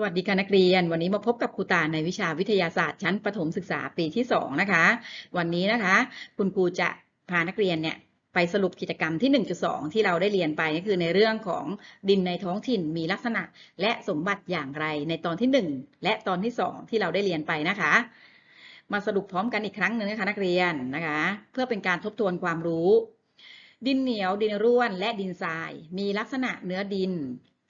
สวัสดีค่ะนักเรียน วันนี้มาพบกับครูตาในวิชาวิทยาศาสตร์ชั้นประถมศึกษาปีที่ 2 นะคะ วันนี้นะคะ คุณครูจะพานักเรียนเนี่ยไปสรุปกิจกรรมที่ 1.2 ที่เราได้เรียนไปก็คือในเรื่องของดินในท้องถิ่นมีลักษณะและสมบัติอย่างไรในตอนที่ 1 และตอนที่ 2 ที่เราได้เรียนไปนะคะ มาสรุปพร้อมกันอีกครั้งหนึ่งนะคะนักเรียนนะคะ เพื่อเป็นการทบทวนความรู้ ดินเหนียวดินร่วนและดินทราย มีลักษณะเนื้อดิน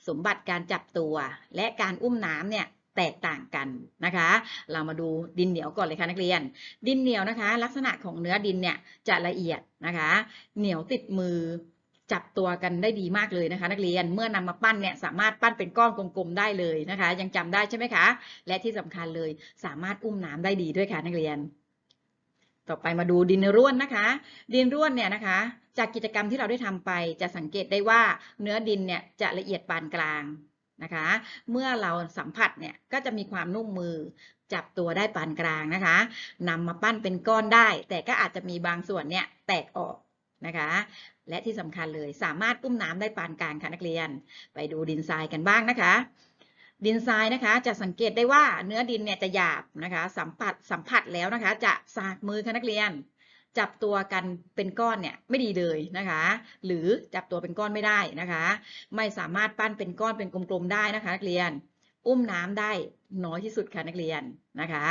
สมบัติการจับตัว และการอุ้มน้ำเนี่ยแตกต่างกันนะคะ เรามาดูดินเหนียวก่อนเลยค่ะนักเรียน ดินเหนียวนะคะ ลักษณะของเนื้อดินเนี่ยจะละเอียดนะคะ เหนียวติดมือจับตัวกันได้ดีมากเลยนะคะ นักเรียนเมื่อนำมาปั้นเนี่ยสามารถปั้นเป็นก้อนกลมๆได้เลยนะคะ ยังจำได้ใช่ไหมคะ และที่สำคัญเลยสามารถอุ้มน้ำได้ดีด้วยค่ะนักเรียน ต่อไปมาดูดินร่วนนะคะ ดินร่วนเนี่ยนะคะ จากกิจกรรมที่เราได้ทำไป จะสังเกตได้ว่าเนื้อดินเนี่ยจะละเอียดปานกลางนะคะ เมื่อเราสัมผัสเนี่ยก็จะมีความนุ่มมือจับตัวได้ปานกลางนะคะนำมาปั้นเป็นก้อนได้ แต่ก็อาจจะมีบางส่วนเนี่ยแตกออกนะคะ และที่สำคัญเลยสามารถอุ้มน้ำได้ปานกลางค่ะนักเรียน ไปดูดินทรายกันบ้างนะคะ ดินทรายนะคะ จะสังเกตได้ว่าเนื้อดินเนี่ยจะหยาบนะคะ สัมผัสสัมผัสแล้วนะคะ จะสากมือค่ะนักเรียน จับตัวกันเป็นก้อนเนี่ยไม่ดีเลยนะคะ หรือจับตัวเป็นก้อนไม่ได้นะคะ ไม่สามารถปั้นเป็นก้อนเป็นกลมๆได้นะคะนักเรียน อุ้มน้ำได้น้อยที่สุดค่ะนักเรียนนะคะ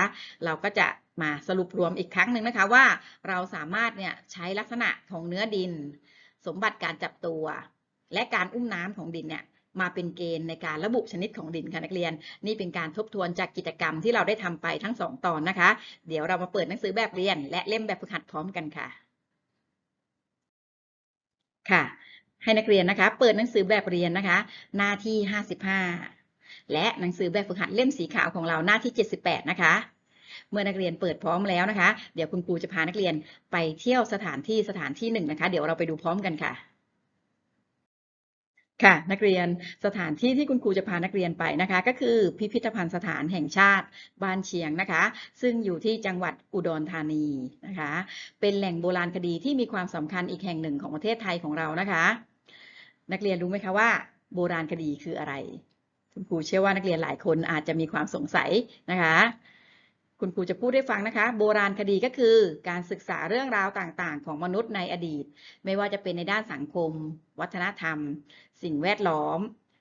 เราก็จะมาสรุปรวมอีกครั้งหนึ่งนะคะว่าเราสามารถเนี่ยใช้ลักษณะของเนื้อดิน สมบัติการจับตัว และการอุ้มน้ำของดินเนี่ย มาเป็นเกณฑ์ในการระบุชนิดของดินค่ะนักเรียน นี่เป็นการทบทวนจากกิจกรรมที่เราได้ทำไปทั้งสองตอนนะคะ เดี๋ยวเรามาเปิดหนังสือแบบเรียน และเล่มแบบฝึกหัดพร้อมกันค่ะ ค่ะ ให้นักเรียนนะคะ เปิดหนังสือแบบเรียนนะคะ หน้าที่ 55 และหนังสือแบบฝึกหัดเล่มสีขาวของเราหน้าที่ 78 นะคะเมื่อนักเรียนเปิดพร้อมแล้วนะคะ เดี๋ยวคุณครูจะพานักเรียนไปเที่ยวสถานที่สถานที่หนึ่งนะคะ เดี๋ยวเราไปดูพร้อมกันค่ะ ค่ะนักเรียนสถานที่ที่คุณครูจะพานักเรียนไปนะคะ ก็คือพิพิธภัณฑ์สถานแห่งชาติบ้านเชียงนะคะ ซึ่งอยู่ที่จังหวัดอุดรธานีนะคะ เป็นแหล่งโบราณคดีที่มีความสำคัญอีกแห่งหนึ่งของประเทศไทยของเรานะคะ นักเรียนรู้ไหมคะว่า โบราณคดีคืออะไร คุณครูเชื่อว่านักเรียนหลายคนอาจจะมีความสงสัยนะคะ คุณครูจะพูดให้ฟังนะคะ โบราณคดีก็คือการศึกษาเรื่องราวต่างๆ ของมนุษย์ในอดีต ไม่ว่าจะเป็นในด้านสังคม วัฒนธรรม สิ่งแวดล้อม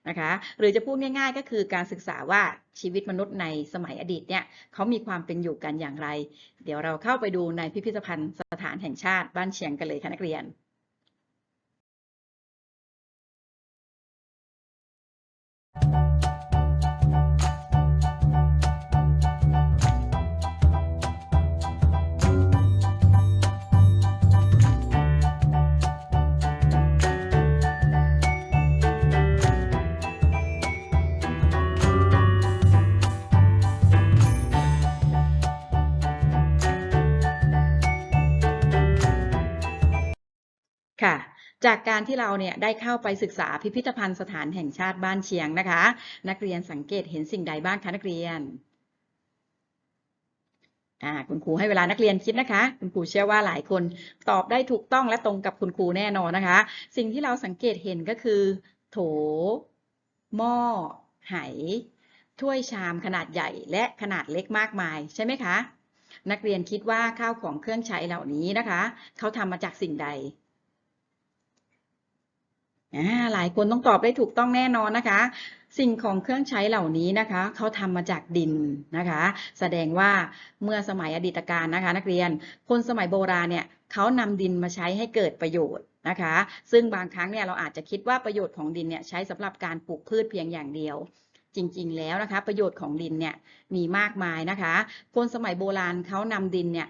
นะคะหรือจะพูดง่าย ๆ ก็คือการศึกษาว่าชีวิตมนุษย์ในสมัยอดีตเนี่ยเขามีความเป็นอยู่กันอย่างไร เดี๋ยวเราเข้าไปดูในพิพิธภัณฑ์สถานแห่งชาติบ้านเชียงกันเลยค่ะนักเรียน จากการที่เราเนี่ยได้เข้าไปศึกษาพิพิธภัณฑ์สถานแห่งชาติบ้านเชียงนะคะ นักเรียนสังเกตเห็นสิ่งใดบ้างคะนักเรียนคุณครูให้เวลานักเรียนคิดนะคะ คุณครูเชื่อว่าหลายคนตอบได้ถูกต้องและตรงกับคุณครูแน่นอนนะคะ สิ่งที่เราสังเกตเห็นก็คือ โถ หม้อ ไห ถ้วยชามขนาดใหญ่และขนาดเล็กมากมายใช่ไหมคะ นักเรียนคิดว่าข้าวของเครื่องใช้เหล่านี้นะคะ เขาทำมาจากสิ่งใด หลายคนต้องตอบได้ถูกต้องแน่นอนนะคะ สิ่งของเครื่องใช้เหล่านี้นะคะเขาทำมาจากดินนะคะ แสดงว่าเมื่อสมัยอดีตการนะคะ นักเรียนคนสมัยโบราณเนี่ยเขานำดินมาใช้ให้เกิดประโยชน์นะคะ ซึ่งบางครั้งเนี่ยเราอาจจะคิดว่าประโยชน์ของดินเนี่ยใช้สำหรับการปลูกพืชเพียงอย่างเดียวจริง ๆ แล้วนะคะ ประโยชน์ของดินเนี่ยมีมากมายนะคะ คนสมัยโบราณเขานำดินเนี่ย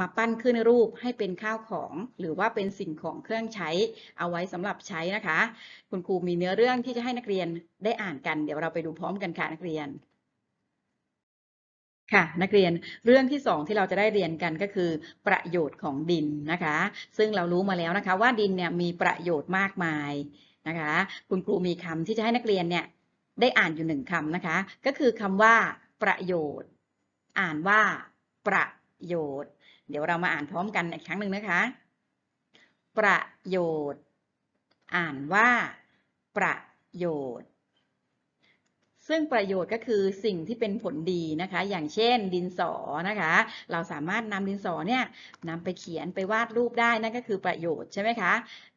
มาปั้นขึ้นรูปให้เป็นข้าวของ หรือว่าเป็นสิ่งของเครื่องใช้เอาไว้สำหรับใช้นะคะ คุณครูมีเนื้อเรื่องที่จะให้นักเรียนได้อ่านกัน เดี๋ยวเราไปดูพร้อมกันค่ะนักเรียนค่ะนักเรียนเรื่องที่สองที่เราจะได้เรียนกันก็คือ ประโยชน์ของดินนะคะ ซึ่งเรารู้มาแล้วนะคะว่าดินเนี่ยมีประโยชน์มากมายนะคะ คุณครูมีคำที่จะให้นักเรียนเนี่ยได้อ่านอยู่หนึ่งคำนะคะ ก็คือคำว่า ประโยชน์ อ่านว่า ประโยชน์ เดี๋ยวเรามาอ่านพร้อมกันอีกครั้งหนึ่งนะคะ ประโยชน์ อ่านว่า ประโยชน์ ซึ่งประโยชน์ก็คือสิ่งที่เป็นผลดีนะคะ อย่างเช่น ดินสอนะคะ เราสามารถนำดินสอเนี่ยนำไปเขียนไปวาดรูปได้นั่นก็คือประโยชน์ใช่ไหมคะ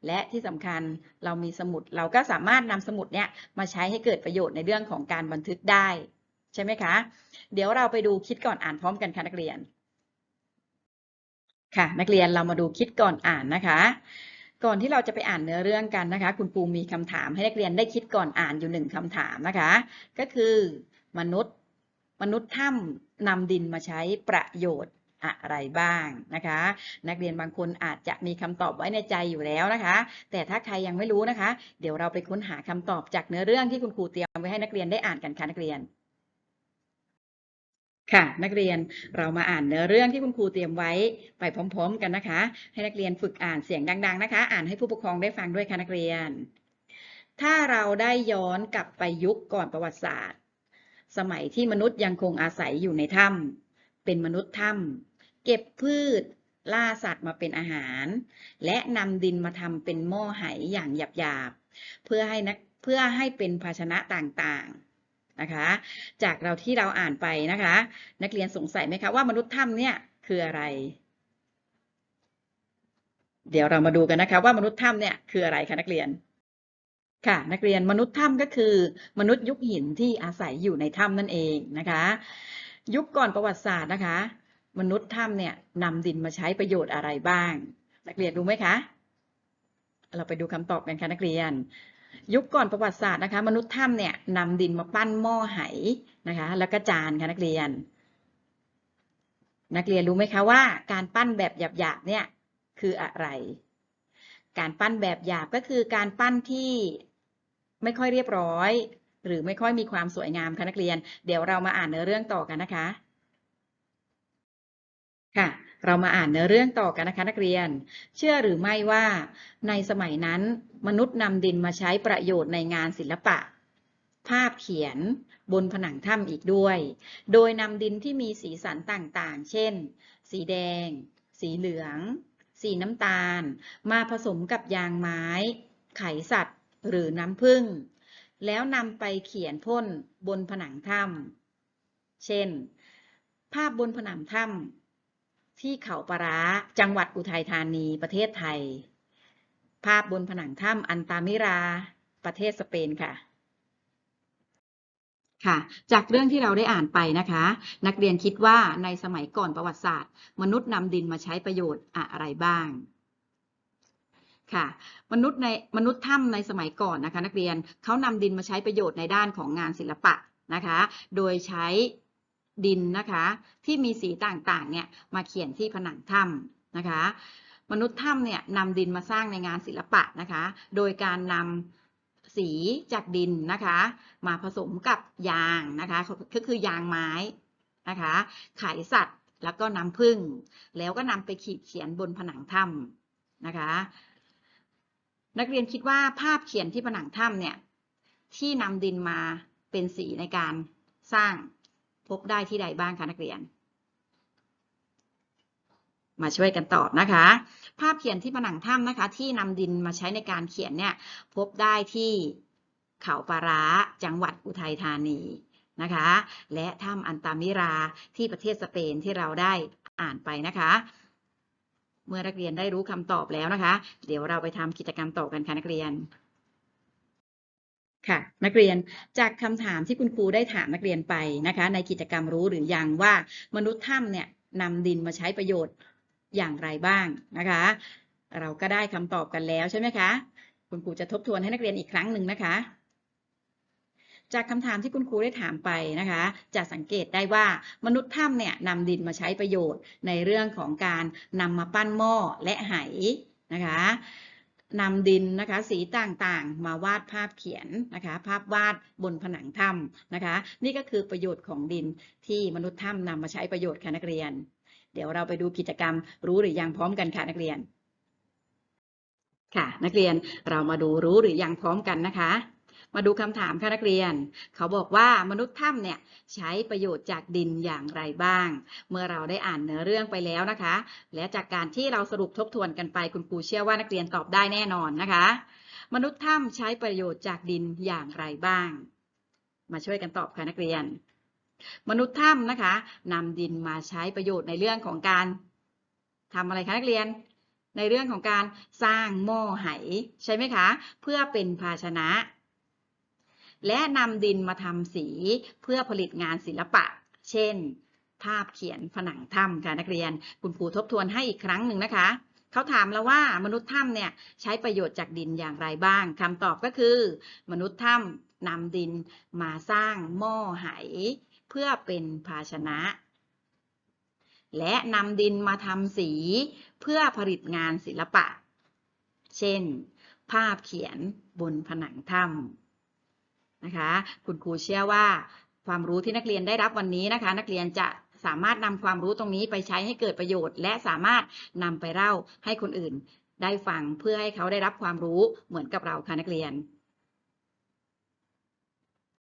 และที่สำคัญเรามีสมุดเราก็สามารถนำสมุดเนี่ยมาใช้ให้เกิดประโยชน์ในเรื่องของการบันทึกได้ใช่ไหมคะ เดี๋ยวเราไปดูคิดก่อนอ่านพร้อมกันค่ะนักเรียน ค่ะนักเรียนเรามาดูคิดก่อนอ่านนะคะ ก่อนที่เราจะไปอ่านเนื้อเรื่องกันนะคะ คุณครูมีคำถามให้นักเรียนได้คิดก่อนอ่านอยู่หนึ่งคำถามนะคะ ก็คือมนุษย์มนุษย์ถ้ำนำดินมาใช้ประโยชน์อะไรบ้างนะคะ นักเรียนบางคนอาจจะมีคำตอบไว้ในใจอยู่แล้วนะคะ แต่ถ้าใครยังไม่รู้นะคะ เดี๋ยวเราไปค้นหาคำตอบจากเนื้อเรื่องที่คุณครูเตรียมไว้ให้นักเรียนได้อ่านกันค่ะนักเรียน ค่ะนักเรียนเรามาอ่านเนื้อเรื่องที่คุณครูเตรียมไว้ไปพร้อม ๆ กันนะคะ ให้นักเรียนฝึกอ่านเสียงดัง ๆ นะคะ อ่านให้ผู้ปกครองได้ฟังด้วยค่ะนักเรียน ถ้าเราได้ย้อนกลับไปยุคก่อนประวัติศาสตร์ สมัยที่มนุษย์ยังคงอาศัยอยู่ในถ้ำเป็นมนุษย์ถ้ำเก็บพืช ล่าสัตว์มาเป็นอาหาร และนำดินมาทำเป็นหม้อไหอย่างหยาบๆเพื่อให้นักเพื่อให้เป็นภาชนะต่างๆ นะคะ จากเราที่เราอ่านไปนะคะ นักเรียนสงสัยไหมคะว่ามนุษย์ถ้ำเนี่ยคืออะไร เดี๋ยวเรามาดูกันนะคะว่ามนุษย์ถ้ำเนี่ยคืออะไรคะนักเรียนค่ะนักเรียนมนุษย์ถ้ำก็คือ มนุษย์ยุคหินที่อาศัยอยู่ในถ้ำนั่นเองนะคะ ยุคก่อนประวัติศาสตร์นะคะ มนุษย์ถ้ำเนี่ยนำดินมาใช้ประโยชน์อะไรบ้าง นักเรียนรู้ไหมคะ เราไปดูคำตอบกันค่ะนักเรียน ยุคก่อนประวัติศาสตร์นะคะ มนุษย์ถ้ำเนี่ยนำดินมาปั้นหม้อไหนะคะ แล้วก็จานค่ะนักเรียน นักเรียนรู้ไหมคะว่า การปั้นแบบหยาบๆเนี่ยคืออะไร การปั้นแบบหยาบก็คือการปั้นที่ไม่ค่อยเรียบร้อย หรือไม่ค่อยมีความสวยงามค่ะนักเรียน เดี๋ยวเรามาอ่านเนื้อเรื่องต่อกันนะคะ ค่ะ เรามาอ่านเนื้อเรื่องต่อกันนะคะนักเรียน เชื่อหรือไม่ว่าในสมัยนั้นมนุษย์นำดินมาใช้ประโยชน์ในงานศิลปะ ภาพเขียนบนผนังถ้ำอีกด้วย โดยนำดินที่มีสีสันต่างๆ เช่น สีแดง สีเหลือง สีน้ำตาล มาผสมกับยางไม้ ไขสัตว์ หรือน้ำผึ้ง แล้วนำไปเขียนพ่นบนผนังถ้ำเช่น ภาพบนผนังถ้ำ ที่เขาปะร้าจังหวัดอุทัยธานีประเทศไทย ภาพบนผนังถ้ำอันตามิรา ประเทศสเปนค่ะค่ะจากเรื่องที่เราได้อ่านไปนะคะ นักเรียนคิดว่าในสมัยก่อนประวัติศาสตร์ มนุษย์นำดินมาใช้ประโยชน์อะไรบ้างค่ะมนุษย์ในมนุษย์ถ้ำในสมัยก่อนนะคะ นักเรียนเขานำดินมาใช้ประโยชน์ในด้านของงานศิลปะนะคะ โดยใช้ ดินนะคะ ที่มีสีต่างๆเนี่ยมาเขียนที่ผนังถ้ำนะคะ มนุษย์ถ้ำเนี่ยนำดินมาสร้างในงานศิลปะนะคะ โดยการนำสีจากดินนะคะ มาผสมกับยางนะคะก็คือยางไม้นะคะไขสัตว์แล้วก็น้ำผึ้งแล้วก็นำไปขีดเขียนบนผนังถ้ำนะคะ นักเรียนคิดว่าภาพเขียนที่ผนังถ้ำเนี่ยที่นำดินมาเป็นสีในการสร้าง พบได้ที่ใดบ้างคะนักเรียน มาช่วยกันตอบนะคะ ภาพเขียนที่ผนังถ้ำนะคะ ที่นำดินมาใช้ในการเขียนเนี่ยพบได้ที่เขาปาร้าจังหวัดอุทัยธานีนะคะ และถ้ำอันตามิราที่ประเทศสเปนที่เราได้อ่านไปนะคะ เมื่อนักเรียนได้รู้คำตอบแล้วนะคะ เดี๋ยวเราไปทำกิจกรรมต่อกันค่ะนักเรียน ค่ะนักเรียนจากคำถามที่คุณครูได้ถามนักเรียนไปนะคะ ในกิจกรรมรู้หรือยังว่ามนุษย์ถ้ำเนี่ยนำดินมาใช้ประโยชน์อย่างไรบ้างนะคะ เราก็ได้คำตอบกันแล้วใช่ไหมคะ คุณครูจะทบทวนให้นักเรียนอีกครั้งหนึ่งนะคะ จากคำถามที่คุณครูได้ถามไปนะคะ จะสังเกตได้ว่ามนุษย์ถ้ำเนี่ยนำดินมาใช้ประโยชน์ในเรื่องของการนำมาปั้นหม้อและไหนะคะ นำดินนะคะสีต่างๆ มาวาดภาพเขียนนะคะ ภาพวาดบนผนังถ้ำนะคะ นี่ก็คือประโยชน์ของดินที่มนุษย์ถ้ำนำมาใช้ประโยชน์ค่ะนักเรียน เดี๋ยวเราไปดูกิจกรรมรู้หรือยังพร้อมกันค่ะนักเรียน ค่ะ นักเรียนเรามาดูรู้หรือยังพร้อมกันนะคะ มาดูคำถามค่ะนักเรียน เขาบอกว่ามนุษย์ถ้ำเนี่ยใช้ประโยชน์จากดินอย่างไรบ้าง เมื่อเราได้อ่านเนื้อเรื่องไปแล้วนะคะ และจากการที่เราสรุปทบทวนกันไปคุณครูเชื่อว่านักเรียนตอบได้แน่นอนนะคะ มนุษย์ถ้ำใช้ประโยชน์จากดินอย่างไรบ้าง มาช่วยกันตอบค่ะนักเรียน มนุษย์ถ้ำนะคะนำดินมาใช้ประโยชน์ในเรื่องของการทำอะไรคะนักเรียนในเรื่องของการสร้างหม้อไหใช่ไหมคะ เพื่อเป็นภาชนะ และนำดินมาทำสีเพื่อผลิตงานศิลปะ เช่น ภาพเขียนผนังถ้ำค่ะนักเรียน คุณครูทบทวนให้อีกครั้งหนึ่งนะคะ เขาถามแล้วว่ามนุษย์ถ้ำเนี่ยใช้ประโยชน์จากดินอย่างไรบ้างคำตอบก็คือ มนุษย์ถ้ำนำดินมาสร้างหม้อไหเพื่อเป็นภาชนะ และนำดินมาทำสีเพื่อผลิตงานศิลปะ เช่น ภาพเขียนบนผนังถ้ำ นะคะ คุณครูเชื่อว่าความรู้ที่นักเรียนได้รับวันนี้นะคะ นักเรียนจะสามารถนำความรู้ตรงนี้ไปใช้ให้เกิดประโยชน์ และสามารถนำไปเล่าให้คนอื่นได้ฟังเพื่อให้เขาได้รับความรู้เหมือนกับเราค่ะนักเรียน